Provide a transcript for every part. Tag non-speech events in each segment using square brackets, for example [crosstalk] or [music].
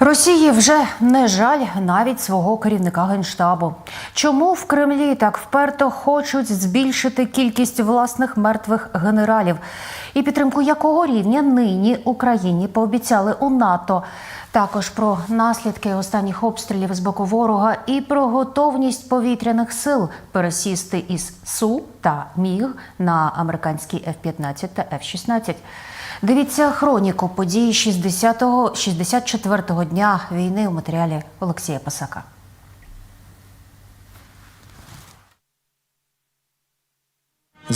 Росії вже не жаль навіть свого керівника генштабу. Чому в Кремлі так вперто хочуть збільшити кількість власних мертвих генералів? І підтримку якого рівня нині Україні пообіцяли у НАТО? Також про наслідки останніх обстрілів з боку ворога і про готовність повітряних сил пересісти із Су та Міг на американські F-15 та F-16. Дивіться хроніку подій 60-го, 64-го дня війни у матеріалі Олексія Пасака.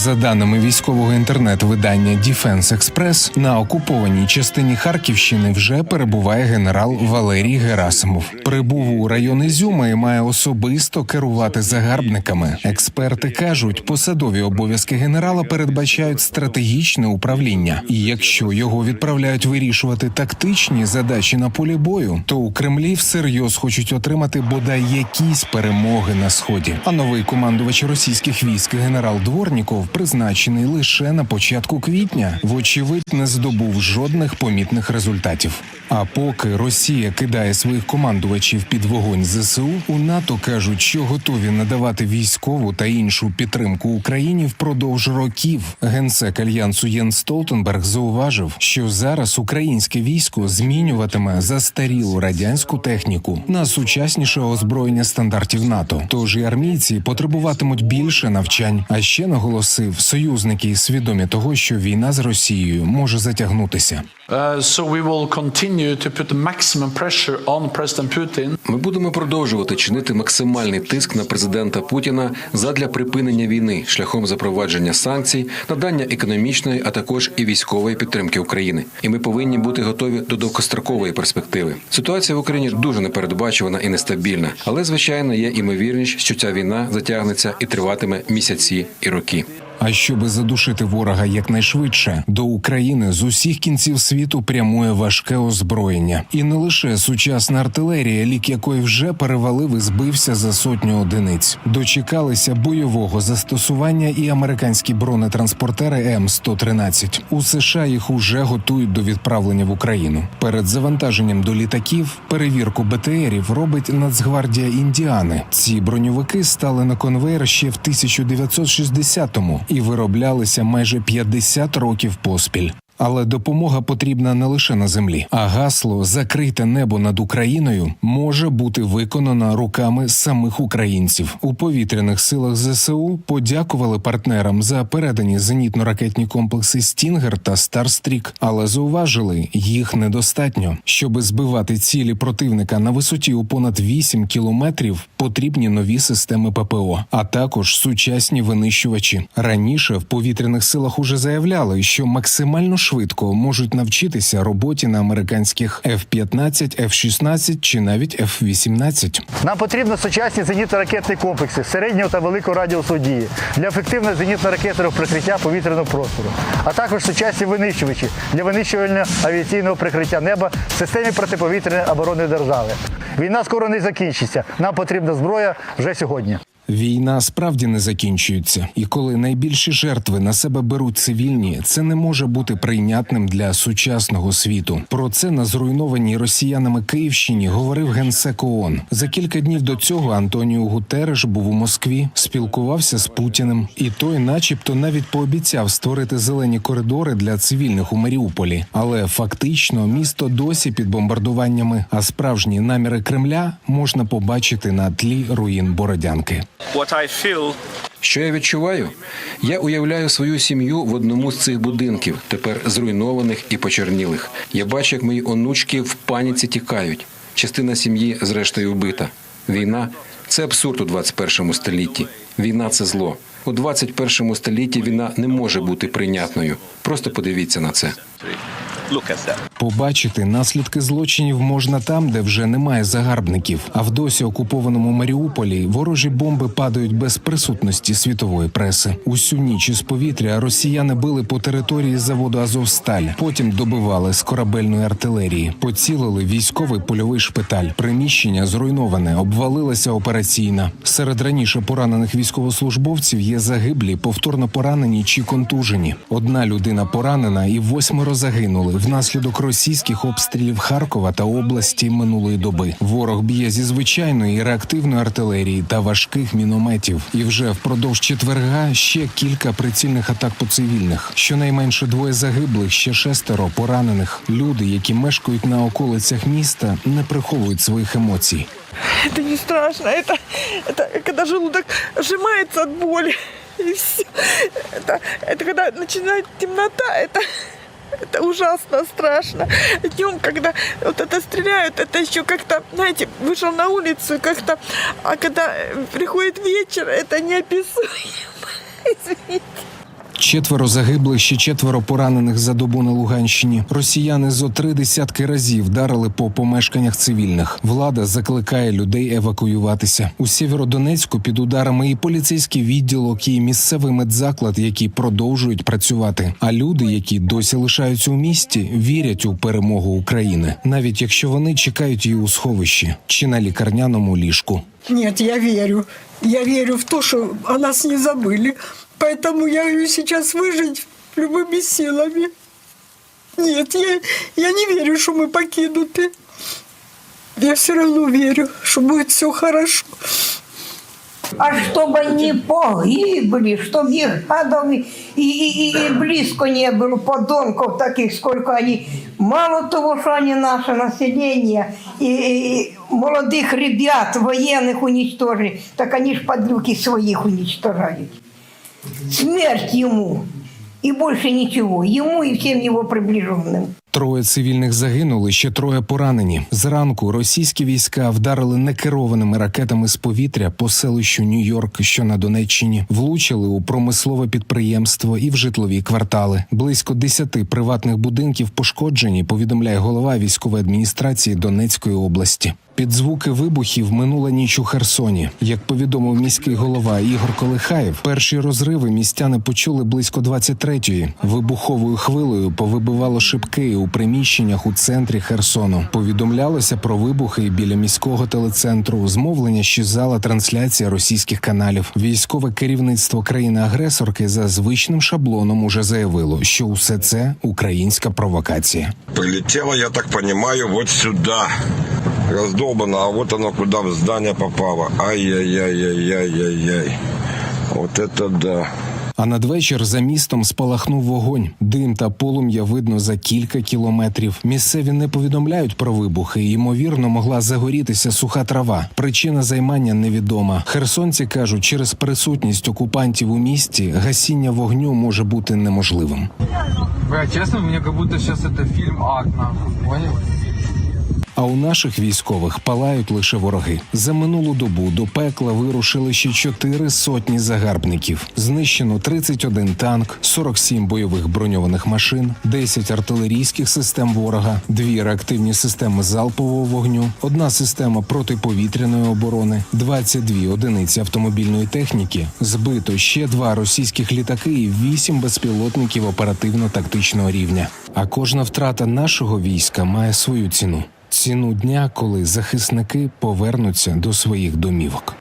За даними військового інтернет-видання Defense Express, на окупованій частині Харківщини вже перебуває генерал Валерій Герасимов. Прибув у район Ізюма і має особисто керувати загарбниками. Експерти кажуть, посадові обов'язки генерала передбачають стратегічне управління. І якщо його відправляють вирішувати тактичні задачі на полі бою, то у Кремлі всерйоз хочуть отримати бодай якісь перемоги на сході. А новий командувач російських військ генерал Дворніков призначений лише на початку квітня, вочевидь не здобув жодних помітних результатів. А поки Росія кидає своїх командувачів під вогонь ЗСУ, у НАТО кажуть, що готові надавати військову та іншу підтримку Україні впродовж років. Генсек альянсу Єн Столтенберг зауважив, що зараз українське військо змінюватиме застарілу радянську техніку на сучасніше озброєння стандартів НАТО. Тож і армійці потребуватимуть більше навчань. А ще наголосив, союзники свідомі того, що війна з Росією може затягнутися. Uh, so we will continue Ми будемо продовжувати чинити максимальний тиск на президента Путіна задля припинення війни шляхом запровадження санкцій, надання економічної, а також і військової підтримки України. І ми повинні бути готові до довгострокової перспективи. Ситуація в Україні дуже непередбачувана і нестабільна, але звичайно є імовірність, що ця війна затягнеться і триватиме місяці і роки. А щоби задушити ворога якнайшвидше, до України з усіх кінців світу прямує важке озброєння, і не лише сучасна артилерія, лік якої вже перевалив і збився за сотню одиниць. Дочекалися бойового застосування і американські бронетранспортери М113. У США їх уже готують до відправлення в Україну. Перед завантаженням до літаків перевірку БТРів робить Нацгвардія Індіани. Ці броньовики стали на конвейер ще в 1960-му і вироблялися майже 50 років поспіль. Але допомога потрібна не лише на землі, а гасло Закрите небо над Україною може бути виконано руками самих українців. У повітряних силах ЗСУ подякували партнерам за передані зенітно-ракетні комплекси Стінгер та Старстрік, але зауважили, їх недостатньо. Щоби збивати цілі противника на висоті у понад 8 кілометрів, потрібні нові системи ППО, а також сучасні винищувачі. Раніше в повітряних силах уже заявляли, що максимально швидко можуть навчитися роботі на американських F-15, F-16 чи навіть F-18. Нам потрібно сучасні зенітно-ракетні комплекси середнього та великого радіусу дії для ефективного зенітно-ракетного прикриття повітряного простору, а також сучасні винищувачі для винищувального авіаційного прикриття неба в системі протиповітряної оборони держави. Війна скоро не закінчиться. Нам потрібна зброя вже сьогодні. Війна справді не закінчується, і коли найбільші жертви на себе беруть цивільні, це не може бути прийнятним для сучасного світу. Про це на зруйнованій росіянами Київщині говорив генсек ООН. За кілька днів до цього Антоніо Гутереш був у Москві, спілкувався з Путіним, і той, начебто, навіть пообіцяв створити зелені коридори для цивільних у Маріуполі. Але фактично місто досі під бомбардуваннями, а справжні наміри Кремля можна побачити на тлі руїн Бородянки. Що я відчуваю? Я уявляю свою сім'ю в одному з цих будинків, тепер зруйнованих і почернілих. Я бачу, як мої онучки в паніці тікають. Частина сім'ї, зрештою, вбита. Війна це абсурд у 21 столітті. Війна це зло. У 21 столітті війна не може бути прийнятною. Просто подивіться на це. Look. Побачити наслідки злочинів можна там, де вже немає загарбників. А в досі окупованому Маріуполі ворожі бомби падають без присутності світової преси. Усю ніч із повітря росіяни били по території заводу Азовсталь. Потім добивали з корабельної артилерії, поцілили військовий польовий шпиталь. Приміщення зруйноване, обвалилася операційна. Серед раніше поранених військовослужбовців є загиблі, повторно поранені чи контужені. Одна людина поранена і восьмеро загинули внаслідок російських обстрілів Харкова та області минулої доби. Ворог б'є зі звичайної і реактивної артилерії та важких мінометів. І вже впродовж четверга ще кілька прицільних атак по цивільних. Щонайменше двоє загиблих, ще шестеро поранених. Люди, які мешкають на околицях міста, не приховують своїх емоцій. Это не страшно, это, это когда желудок сжимается от боли. И все. Это, это когда начинает темнота, это, это ужасно страшно. Днем, когда вот это стреляют, это еще как-то, знаете, вышел на улицу и как-то, а когда э, приходит вечер, это неописуемо. [laughs] Извините. Четверо загиблих, ще четверо поранених за добу на Луганщині. Росіяни зо три десятки разів вдарили по помешканнях цивільних. Влада закликає людей евакуюватися. У Сєвєродонецьку під ударами і поліцейський відділок, і місцевий медзаклад, які продовжують працювати. А люди, які досі лишаються у місті, вірять у перемогу України, навіть якщо вони чекають її у сховищі чи на лікарняному ліжку. Нет, я верю. Я верю в то, что о нас не забыли. Поэтому я говорю сейчас выжить любыми силами. Нет, я, я не верю, что мы покинуты. Я все равно верю, что будет все хорошо. А чтобы они погибли, чтобы их гадов и, и, и близко не было подонков таких, сколько они. Мало того, что они наше население и, и молодых ребят, военных уничтожили, так они ж подлюки своих уничтожают. Смерть ему. И больше ничего. Ему и всем его приближенным. Троє цивільних загинули, ще троє поранені. Зранку російські війська вдарили некерованими ракетами з повітря по селищу Нью-Йорк, що на Донеччині, влучили у промислове підприємство і в житлові квартали. Близько десяти приватних будинків пошкоджені. Повідомляє голова військової адміністрації Донецької області. Під звуки вибухів минула ніч у Херсоні. Як повідомив міський голова Ігор Колихаєв, перші розриви містяни почули близько 23-ї. Вибуховою хвилею повибивало шибки у приміщеннях у центрі Херсону. Повідомлялося про вибухи біля міського телецентру. Змовлення щезала трансляція російських каналів. Військове керівництво країни-агресорки за звичним шаблоном уже заявило, що усе це українська провокація. Прилетело, я так понимаю, вот сюда. Раздолбано, а вот оно куда в здание попало. Ай-яй-яй-яй-яй-яй. Вот да. А надвечір за містом спалахнув вогонь. Дим та полум'я видно за кілька кілометрів. Місцеві не повідомляють про вибухи. і, Ймовірно, могла загорітися суха трава. Причина займання невідома. Херсонці кажуть, через присутність окупантів у місті гасіння вогню може бути неможливим. Бля, честно, мне как будто сейчас это фильм ад, нахуй, понял? А у наших військових палають лише вороги. За минулу добу до пекла вирушили ще чотири сотні загарбників. Знищено 31 танк, 47 бойових броньованих машин, 10 артилерійських систем ворога, дві реактивні системи залпового вогню, одна система протиповітряної оборони, 22 одиниці автомобільної техніки. Збито ще два російських літаки і вісім безпілотників оперативно-тактичного рівня. А кожна втрата нашого війська має свою ціну. Ціну дня, коли захисники повернуться до своїх домівок.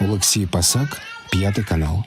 Олексій Пасак, п'ятий канал.